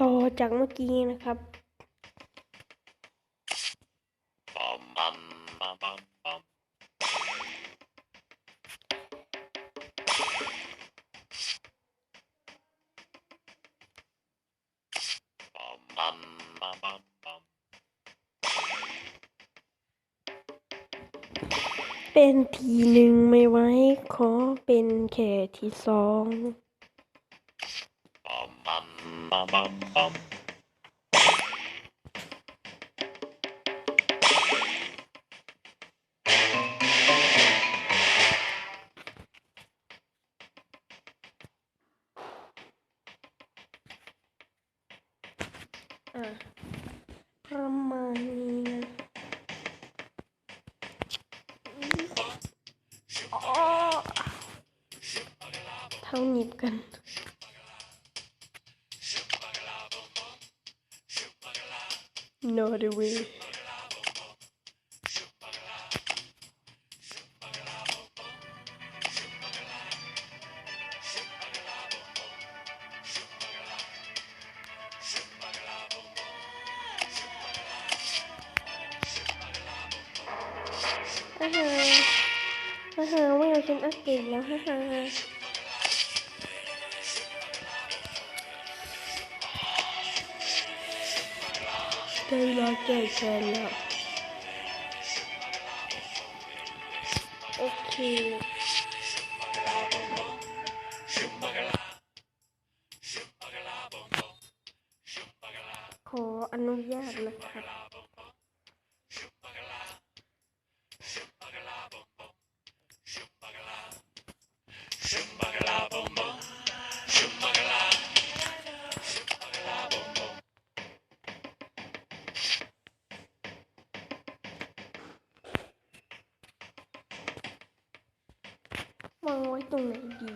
ต่อจากเมื่อกี้นะครับ เป็นทีหนึ่งไม่ไว้ ขอเป็นแค่ที่สอง ประมาณนี้นะอ๋อเท่าหนีบกัน no the way ฮ่าฮ่าฮ่าฮ่าไม่เอ ได้เวลาแก้แค้นแล้วโอเคขออนุญาตนะครับ วางไว้ตรงไหนดี